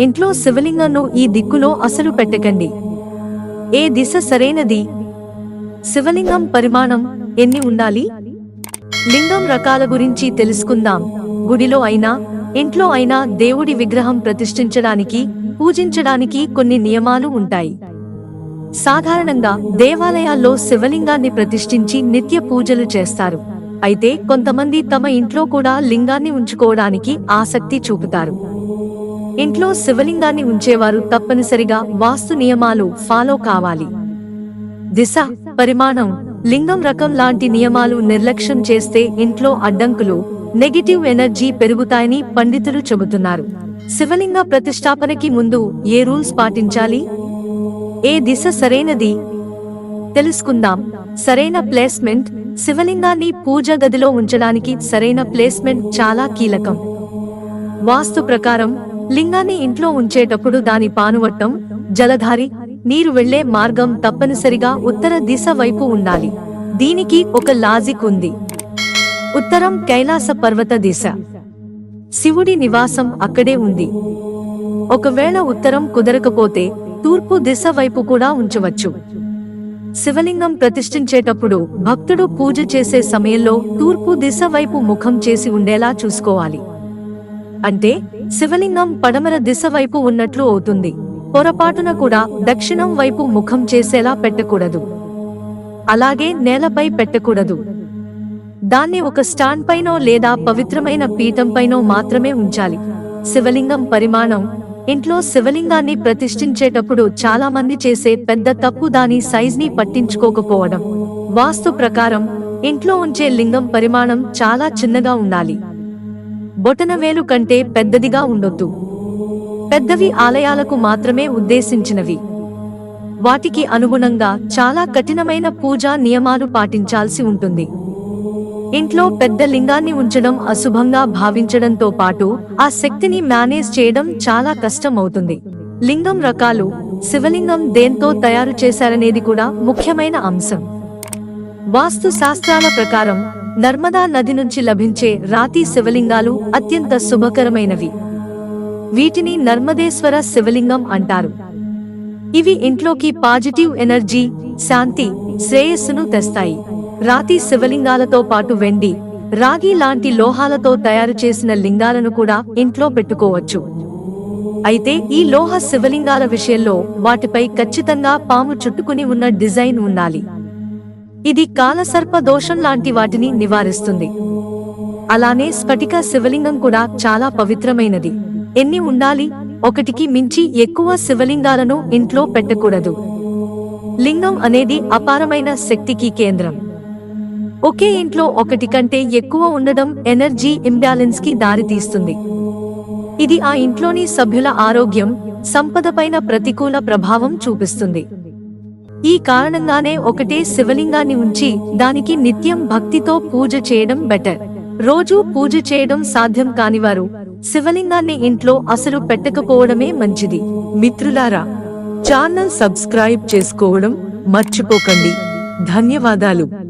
ఇంట్లో శివలింగంను ఈ దిక్కులో అసలు పెట్టకండి. ఏ దిశ సరైనది? శివలింగం పరిమాణం ఎన్ని ఉండాలి? లింగం రకాల గురించి తెలుసుకుందాం. గుడిలో అయినా ఇంట్లో అయినా దేవుడి విగ్రహం ప్రతిష్ఠించడానికి పూజించడానికి కొన్ని నియమాలు ఉంటాయి. సాధారణంగా దేవాలయాల్లో శివలింగాన్ని ప్రతిష్ఠించి నిత్య పూజలు చేస్తారు. అయితే కొంతమంది తమ ఇంట్లో కూడా లింగాన్ని ఉంచుకోవడానికి ఆసక్తి చూపుతారు. ఇంట్లో శివలింగాన్ని ఉంచేవారు తప్పనిసరిగా వాస్తు నియమాలు ఫాలో కావాలి. దిశ పరిమాణం లింగం రకం లాంటి నియమాలు నిర్లక్ష్యం చేస్తే ఇంట్లో అడ్డంకులు నెగిటివ్ ఎనర్జీ పెరుగుతాయని పండితులు చెబుతున్నారు. శివలింగ ప్రతిష్టాపనకి ముందు ఏ రూల్స్ పాటించాలి? ఏ దిశ సరైనది? తెలుసుకుందాం. సరైన ప్లేస్మెంట్ శివలింగాన్ని పూజ గదిలో ఉంచడానికి సరైన ప్లేస్మెంట్ చాలా కీలకం. వాస్తు ప్రకారం లింగాన్ని ఇంట్లో ఉంచేటప్పుడు దాని పానువట్టం జలధారి నీరు వెళ్ళే మార్గం తప్పనిసరిగా ఉత్తర దిశ వైపు ఉండాలి. దీనికి ఒక లాజిక్ ఉంది. ఉత్తరం కైలాస పర్వత దిశ. శివుడి నివాసం అక్కడే ఉంది. ఒకవేళ ఉత్తరం కుదరకపోతే తూర్పు దిశ వైపు కూడా ఉంచవచ్చు. శివలింగం ప్రతిష్ఠించేటప్పుడు భక్తుడు పూజ చేసే సమయంలో తూర్పు దిశ వైపు ముఖం చేసి ఉండేలా చూసుకోవాలి. అంటే శివలింగం పడమర దిశ వైపు ఉన్నట్లు అవుతుంది. పొరపాటున కూడా దక్షిణం వైపు ముఖం చేసేలా పెట్టకూడదు. అలాగే నేలపై పెట్టకూడదు. దాన్ని ఒక స్టాండ్ పైనో లేదా పవిత్రమైన పీఠంపైనో మాత్రమే ఉంచాలి. శివలింగం పరిమాణం ఇంట్లో శివలింగాన్ని ప్రతిష్ఠించేటప్పుడు చాలా మంది చేసే పెద్ద తప్పు దాని సైజ్ని పట్టించుకోకపోవడం. వాస్తు ప్రకారం ఇంట్లో ఉంచే లింగం పరిమాణం చాలా చిన్నగా ఉండాలి. బొటనవేలు కంటే పెద్దదిగా ఉండొద్దు. పెద్దవి ఆలయాలకు మాత్రమే ఉద్దేశించినవి. వాటికి అనుగుణంగా చాలా కఠినమైన పూజా నియమాలు పాటించాల్సి ఉంటుంది. ఇంట్లో పెద్ద లింగాన్ని ఉంచడం అశుభంగా భావించడంతో పాటు ఆ శక్తిని మేనేజ్ చేయడం చాలా కష్టం అవుతుంది లింగం రకాలు శివలింగం దేంతో తయారు చేశారనేది కూడా ముఖ్యమైన అంశం. వాస్తు శాస్త్రాల ప్రకారం నర్మదా నది నుంచి లభించే రాతి శివలింగాలు అత్యంత శుభకరమైనవి. వీటిని నర్మదేశ్వర శివలింగం అంటారు. ఇవి ఇంట్లోకి పాజిటివ్ ఎనర్జీ శాంతి శ్రేయస్సును తెస్తాయి. రాతి శివలింగాలతో పాటు వెండి రాగి లాంటి లోహాలతో తయారు చేసిన లింగాలను కూడా ఇంట్లో పెట్టుకోవచ్చు. అయితే ఈ లోహ శివలింగాల విషయంలో వాటిపై ఖచ్చితంగా పాము చుట్టుకుని ఉన్న డిజైన్ ఉండాలి. ఇది కాలసర్ప దోషం లాంటి వాటిని నివారిస్తుంది. అలానే స్ఫటిక శివలింగం కూడా చాలా పవిత్రమైనది. ఎన్ని ఉండాలి? ఒకటికి మించి ఎక్కువ శివలింగాలను ఇంట్లో పెట్టకూడదు. లింగం అనేది అపారమైన శక్తికి కేంద్రం. ఒకే ఇంట్లో ఒకటి కంటే ఎక్కువ ఉండడం ఎనర్జీ ఇంబ్యాలెన్స్కి దారితీస్తుంది. ఇది ఆ ఇంట్లోని సభ్యుల ఆరోగ్యం సంపదపైన ప్రతికూల ప్రభావం చూపిస్తుంది. ఈ కారణంగానే ఒకటే శివలింగాన్ని ఉంచి దానికి నిత్యం భక్తితో పూజ చేయడం బెటర్ రోజూ పూజ చేయడం సాధ్యం కానివారు శివలింగాన్ని ఇంట్లో అసలు పెట్టకపోవడమే మంచిది. మిత్రులారా ఛానల్ సబ్స్క్రైబ్ చేసుకోవడం మర్చిపోకండి. ధన్యవాదాలు.